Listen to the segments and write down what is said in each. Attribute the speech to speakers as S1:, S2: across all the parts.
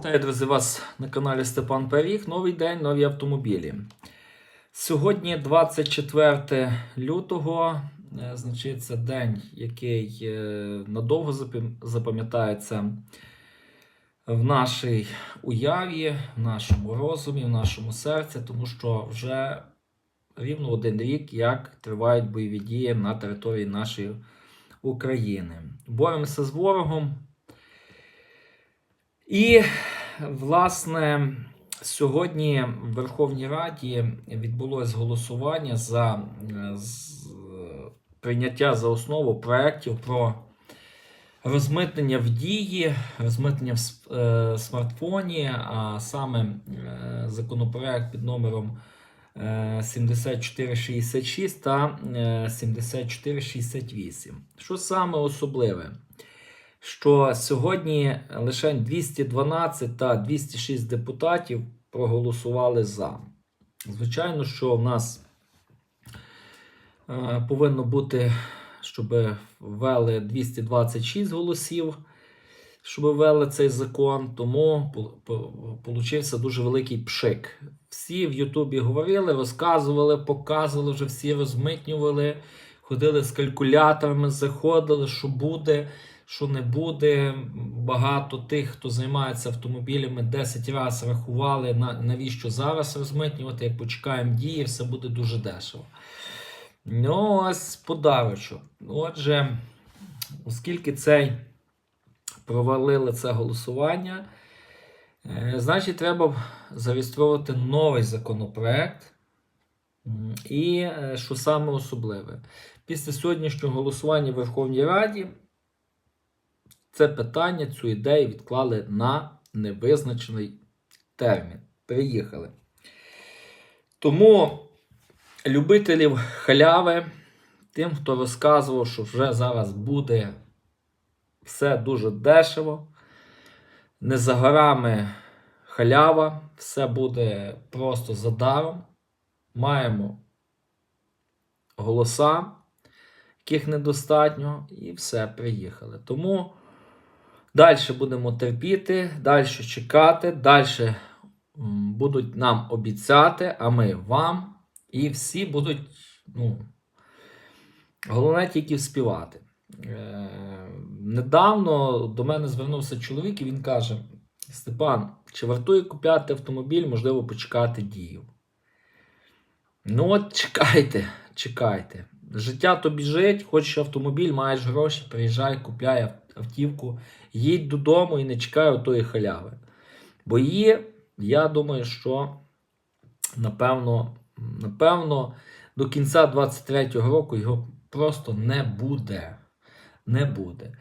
S1: Вітаю, друзі, вас на каналі Степан Періг. Новий день, нові автомобілі. Сьогодні 24 лютого, е, значить, це день, який е, надовго запам'ятається в нашій уяві, в нашому розумі, в нашому серці, тому що вже рівно один рік, як тривають бойові дії на території нашої України. Боремося з ворогом. І, власне, сьогодні в Верховній Раді відбулось голосування за е, прийняття за основу проєктів про розмитнення в дії, розмитнення в е, смартфоні, а саме е, законопроект під номером е, 7466 та е, 7468. Що саме особливе? Що сьогодні лише 212 та 206 депутатів проголосували за. Звичайно, що в нас е, повинно бути, щоб ввели 226 голосів, щоб ввели цей закон, тому получився дуже великий пшик. Всі в Ютубі говорили, розказували, показували, вже всі розмитнювали, ходили з калькуляторами, заходили, що буде що не буде. Багато тих, хто займається автомобілями, 10 разів рахували, на, навіщо зараз розмитнювати, як почекаємо дії, все буде дуже дешево. Ну, ось подарочок. Отже, оскільки цей провалили це голосування, е, значить, треба зареєструвати новий законопроект. І е, що саме особливе, після сьогоднішнього голосування в Верховній Раді це питання, цю ідею відклали на невизначений термін. Приїхали. Тому любителів халяви, тим, хто розказував, що вже зараз буде все дуже дешево, не за горами халява, все буде просто за даром. Маємо голоса, яких недостатньо, і все, приїхали. Тому. Далі будемо терпіти, далі чекати, далі будуть нам обіцяти, а ми вам. І всі будуть, ну, головне тільки співати. Е, недавно до мене звернувся чоловік і він каже: Степан, чи вартує купляти автомобіль, можливо, почекати дію? Ну, от чекайте, чекайте. Життя то біжить, хочеш автомобіль, маєш гроші, приїжджай, купляй автівку, їдь додому і не чекай тої халяви. Бо її, я думаю, що напевно, напевно, до кінця 23-го року його просто не буде. Не буде.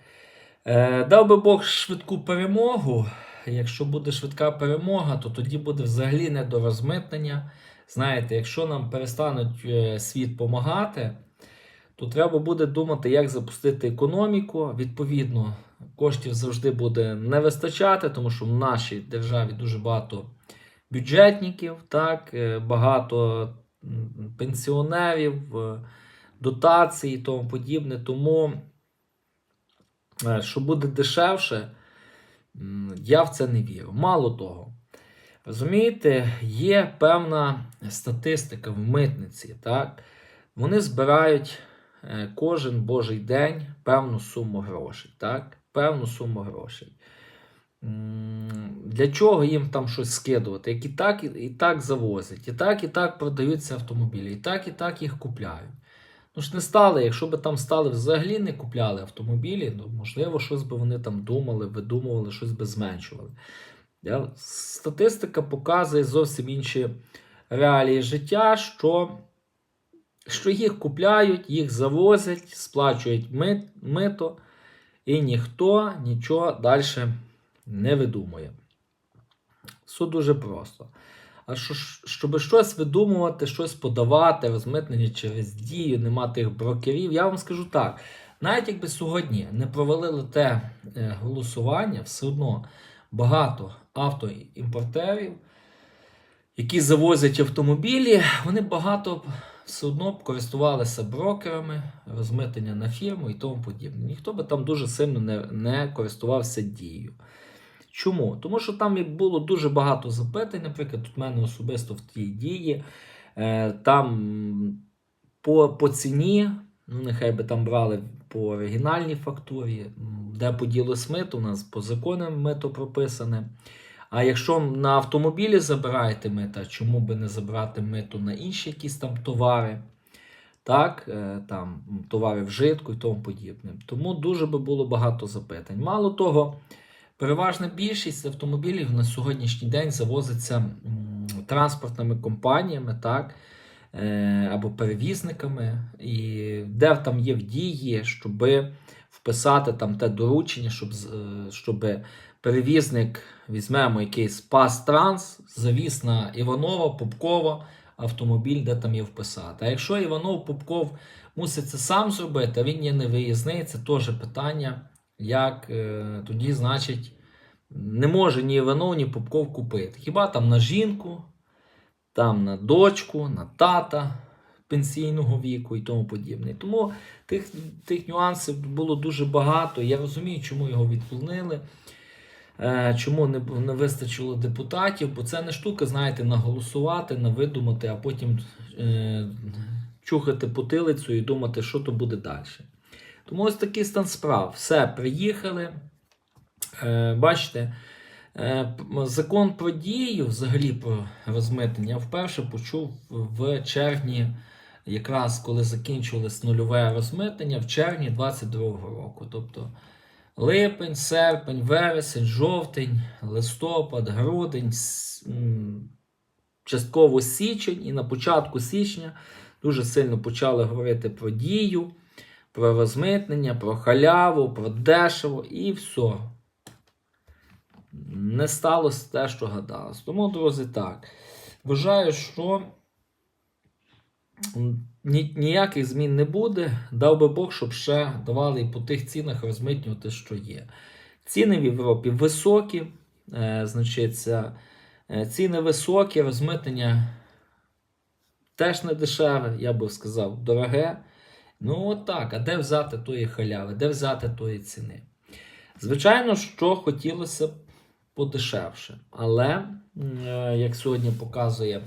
S1: Е, дав би Бог швидку перемогу. Якщо буде швидка перемога, то тоді буде взагалі не до розмитнення. Знаєте, якщо нам перестануть е, світ допомагати, то треба буде думати, як запустити економіку. Відповідно, коштів завжди буде не вистачати, тому що в нашій державі дуже багато бюджетників, так, е, багато пенсіонерів, е, дотацій і тому подібне. Тому, е, що буде дешевше, я в це не вірю. Мало того. Розумієте, є певна статистика в митниці. так? Вони збирають кожен божий день певну суму грошей. так? Певну суму грошей. Для чого їм там щось скидувати? Як і так, і, і так завозять, і так, і так продаються автомобілі, і так, і так їх купляють. Ну ж не стали, якщо б там стали взагалі не купляли автомобілі, ну, можливо, щось би вони там думали, видумували, щось би зменшували. Статистика показує зовсім інші реалії життя, що, що їх купляють, їх завозять, сплачують ми- мито, і ніхто нічого далі не видумує. Все дуже просто. А що, щоб щось видумувати, щось подавати, розмитнення через дію, нема тих брокерів, я вам скажу так: навіть якби сьогодні не провалили те е, голосування, все одно багато автоімпортерів, які завозять автомобілі, вони багато все одно б користувалися брокерами, розмитнення на фірму і тому подібне. Ніхто би там дуже сильно не, не користувався дією. Чому? Тому що там було дуже багато запитань. Наприклад, в мене особисто в тій дії. Е, там по, по ціні, ну нехай би там брали по оригінальній фактурі, де по ділу смиту, у нас по законам мито прописане. А якщо на автомобілі забираєте мита, чому би не забрати мито на інші якісь там товари? Так, е, там товари вжитку і тому подібне. Тому дуже би було багато запитань. Мало того, переважна більшість автомобілів на сьогоднішній день завозиться транспортними компаніями, так, е, або перевізниками, і де там є в дії, щоб вписати там те доручення, щоб, е, щоб перевізник, візьмемо якийсь пас транс, завіз на Іванова, Попкова автомобіль, де там є вписати. А якщо Іванов Попков мусить це сам зробити, а він є невиїзний, це теж питання, як е, тоді, значить, не може ні Іванов, ні Попков купити. Хіба там на жінку, там на дочку, на тата пенсійного віку і тому подібне. Тому тих, тих нюансів було дуже багато. Я розумію, чому його відклонили. Е, Чому не, не вистачило депутатів? Бо це не штука, знаєте, наголосувати, навидумати, а потім е, чухати потилицю і думати, що то буде далі. Тому ось такий стан справ. Все, приїхали. Е, бачите, е, закон про дію, взагалі про розмитнення, вперше почув в червні, якраз коли закінчилось нульове розмитнення, в червні 22-го року. Тобто липень, серпень, вересень, жовтень, листопад, грудень, частково січень, і на початку січня дуже сильно почали говорити про дію, про розмитнення, про халяву, про дешево і все. Не сталося те, що гадалось. Тому, друзі, так. Вважаю, що ні, ніяких змін не буде. Дав би Бог, щоб ще давали по тих цінах розмитнювати, що є. Ціни в Європі високі, е, значить, е, ціни високі, розмитнення теж не дешеве, я би сказав, дороге. Ну, от так. А де взяти тої халяви, де взяти тої ціни? Звичайно, що хотілося б подешевше. Але, е, як сьогодні показує,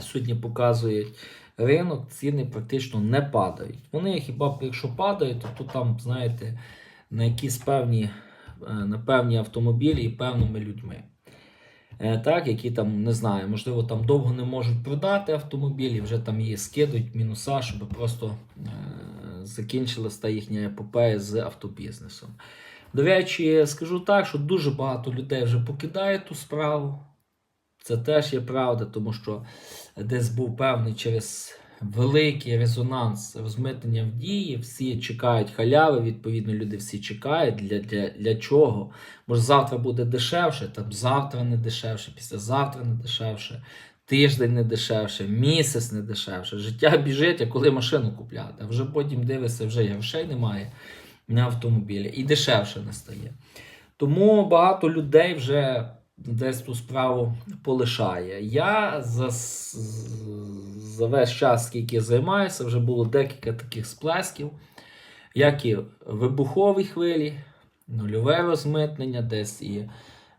S1: сьогодні показують ринок, ціни практично не падають. Вони хіба якщо падають, то, то там, знаєте, на якісь певні, е, на певні автомобілі і певними людьми. Е, Так, які там, не знаю, можливо, там довго не можуть продати автомобілі, вже там її скидують мінуса, щоб просто е, закінчилась та їхня епопея з автобізнесом. До речі, скажу так, що дуже багато людей вже покидає ту справу. Це теж є правда, тому що десь був певний через великий резонанс розмитнення в дії. Всі чекають халяви, відповідно, люди всі чекають. Для, для, для чого? Може, завтра буде дешевше, там завтра не дешевше, післязавтра не дешевше, тиждень не дешевше, місяць не дешевше. Життя біжить, а коли машину купляти. А вже потім дивишся, вже грошей немає на автомобілі і дешевше не стає. Тому багато людей вже десь ту справу полишає. Я за, за весь час, скільки займаюся, вже було декілька таких сплесків, як і вибухові хвилі, нульове розмитнення, десь і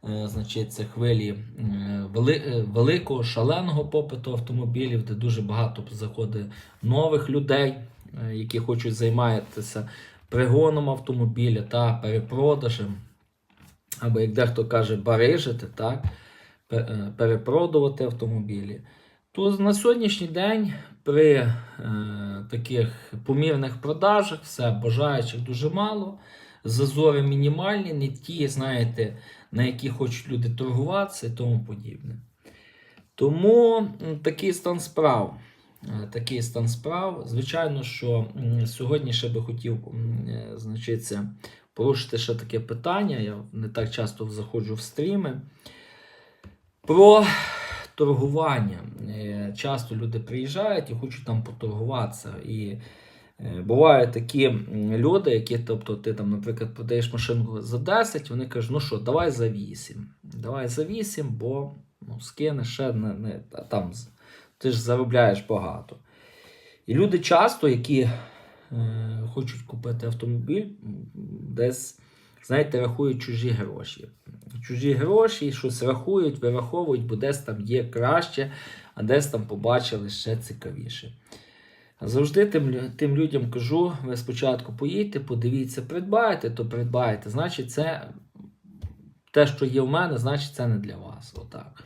S1: е, значить, це хвилі е, е, великого шаленого попиту автомобілів, де дуже багато заходить нових людей, які хочуть займатися пригоном автомобіля та перепродажем або як дехто каже, барижити, так, е, перепродувати автомобілі. То на сьогоднішній день при е, таких помірних продажах все бажаючих дуже мало, зазори мінімальні, не ті, знаєте, на які хочуть люди торгуватися і тому подібне. Тому такий стан справ. Е, Такий стан справ. Звичайно, що сьогодні ще би хотів е, значиться, порушити ще таке питання. Я не так часто заходжу в стріми. Про торгування. Е, Часто люди приїжджають і хочуть там поторгуватися. І е, бувають такі люди, які, тобто, ти там, наприклад, продаєш машинку за 10, вони кажуть, ну що, давай за 8. Давай за 8, бо ну, скинеш ще не, не, там ти ж заробляєш багато. І люди часто, які е, хочуть купити автомобіль, десь знаєте, рахують чужі гроші. Чужі гроші, щось рахують, вираховують, бо десь там є краще, а десь там побачили ще цікавіше. Завжди тим, тим людям кажу: ви спочатку поїдьте, подивіться, придбаєте, то придбаєте. Значить, це те, що є в мене, значить, це не для вас. Отак.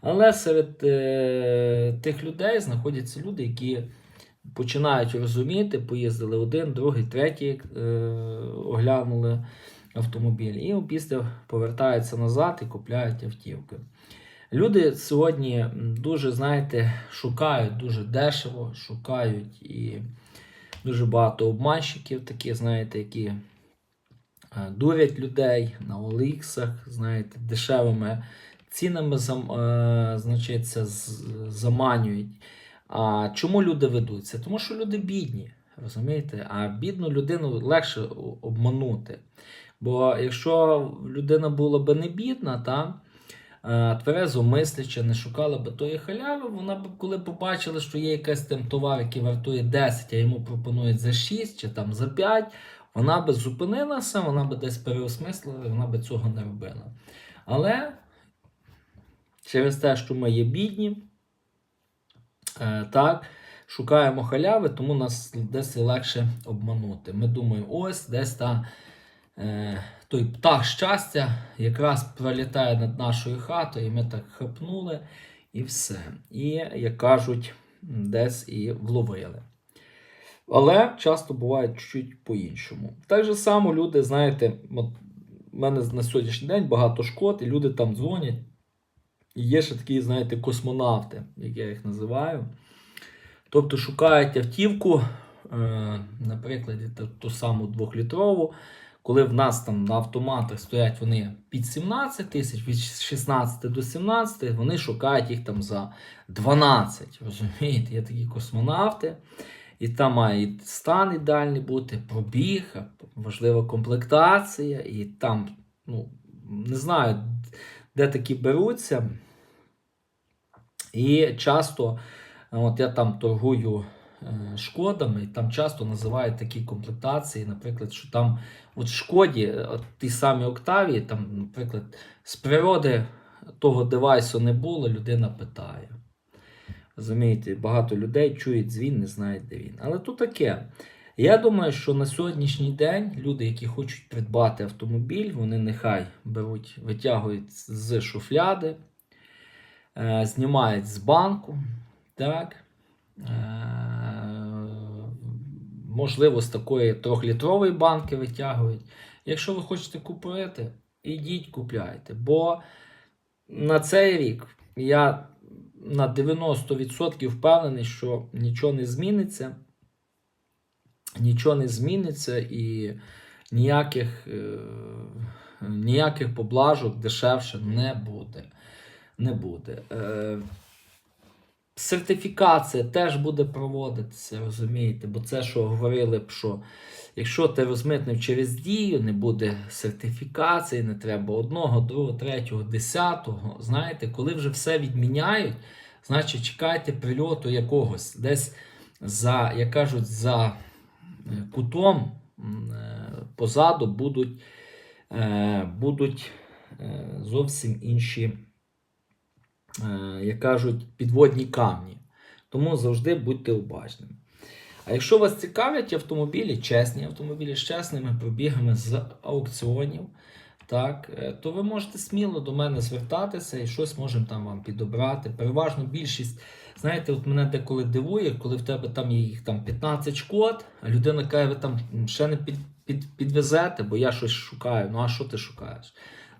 S1: Але серед е, тих людей знаходяться люди, які починають розуміти, поїздили один, другий, третій, е, оглянули автомобіль, і після повертаються назад і купляють автівки. Люди сьогодні дуже, знаєте, шукають дуже дешево, шукають і дуже багато обманщиків, такі, знаєте, які е, дурять людей на Оліксах, знаєте, дешевими цінами зам, е, значить, це з- заманюють. А чому люди ведуться? Тому що люди бідні, розумієте? А бідну людину легше обманути. Бо якщо людина була би не бідна, та, е, тверезо мисляча, не шукала би тої халяви, вона б, коли побачила, що є якийсь там товар, який вартує 10, а йому пропонують за 6 чи там за 5, вона би зупинилася, вона би десь переосмислила, вона би цього не робила. Але через те, що ми є бідні, так, шукаємо халяви, тому нас десь легше обманути. Ми думаємо, ось десь та, е, той птах щастя якраз пролітає над нашою хатою, і ми так хапнули, і все. І, як кажуть, десь і вловили. Але часто буває чуть-чуть по-іншому. Так же само люди, знаєте, от в мене на сьогоднішній день багато шкод, і люди там дзвонять. Є ще такі, знаєте, космонавти, як я їх називаю. Тобто шукають автівку, е, наприклад, ту саму двохлітрову, коли в нас там на автоматах стоять вони під 17 тисяч, від 16 до 17, вони шукають їх там за 12. Розумієте, є такі космонавти. І там має і стан ідеальний бути, пробіг, важлива комплектація, і там, ну, не знаю, де такі беруться. І часто, от я там торгую е, шкодами, і там часто називають такі комплектації, наприклад, що там от шкоді, е, от ті самі Октавії, там, наприклад, з природи того девайсу не було, людина питає. Розумієте, багато людей чують дзвін, не знають, де він. Але то таке. Я думаю, що на сьогоднішній день люди, які хочуть придбати автомобіль, вони нехай беруть, витягують з шуфляди, е, знімають з банку, так, е, можливо, з такої трьохлітрової банки витягують. Якщо ви хочете купити, ідіть купляйте. Бо на цей рік я на 90% впевнений, що нічого не зміниться. Нічого не зміниться і ніяких, е, ніяких поблажок дешевше не буде. Не буде. Е, сертифікація теж буде проводитися, розумієте? Бо це, що говорили б, що якщо ти розмитнив через дію, не буде сертифікації, не треба одного, другого, третього, десятого. Знаєте, коли вже все відміняють, значить чекайте прильоту якогось десь за, як кажуть, за кутом е, позаду будуть, е, будуть е, зовсім інші, е, як кажуть, підводні камні. Тому завжди будьте обачними. А якщо вас цікавлять автомобілі, чесні автомобілі з чесними пробігами з аукціонів, так, е, то ви можете сміло до мене звертатися і щось можемо там вам підобрати. Переважно більшість, знаєте, от мене деколи дивує, коли в тебе там є їх там 15 шкод, а людина каже, ви там ще не під, під, підвезете, бо я щось шукаю. Ну а що ти шукаєш?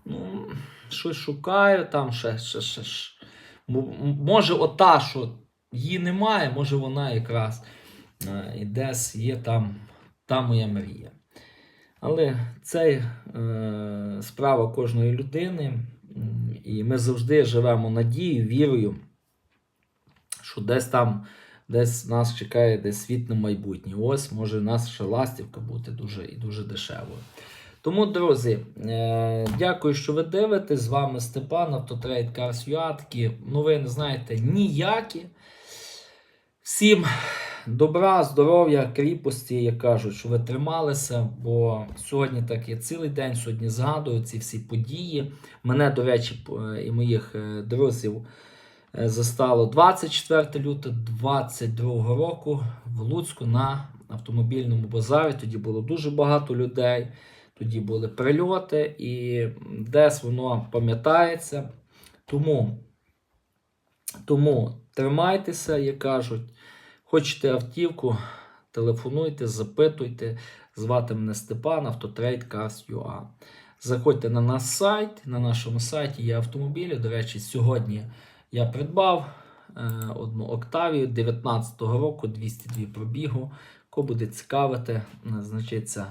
S1: Ну, щось шукаю, там ще, ще, ще, ще. Може, ота, що її немає, може вона якраз е, і десь є там та моя мрія. Але це е, справа кожної людини, і ми завжди живемо надією, вірою, що десь там, десь нас чекає десь світле майбутнє. Ось може наша ластівка бути дуже і дуже дешевою. Тому, друзі, е, дякую, що ви дивитесь. З вами Степан, Автотрейд Cars.ua. Такі новини, знаєте, ніякі. Всім добра, здоров'я, кріпості, як кажуть, що ви трималися, бо сьогодні так є цілий день, сьогодні згадую ці всі події. Мене, до речі, і моїх е, друзів е, застало 24 лютого 22 року в Луцьку на автомобільному базарі. Тоді було дуже багато людей, тоді були прильоти, і десь воно пам'ятається. Тому, тому тримайтеся, як кажуть. Хочете автівку, телефонуйте, запитуйте. Звати мене Степан, Автотрейд. Заходьте на наш сайт. На нашому сайті є автомобілі. До речі, сьогодні я придбав е, одну Октавію 19-го року, 202 пробігу. Кого буде цікавити, е, значиться,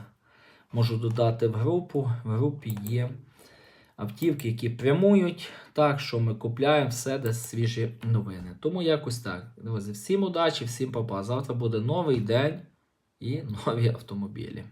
S1: можу додати в групу. В групі є автівки, які прямують. Так що ми купляємо все, де свіжі новини. Тому якось так. Всім удачі, всім папа. Завтра буде новий день і нові автомобілі.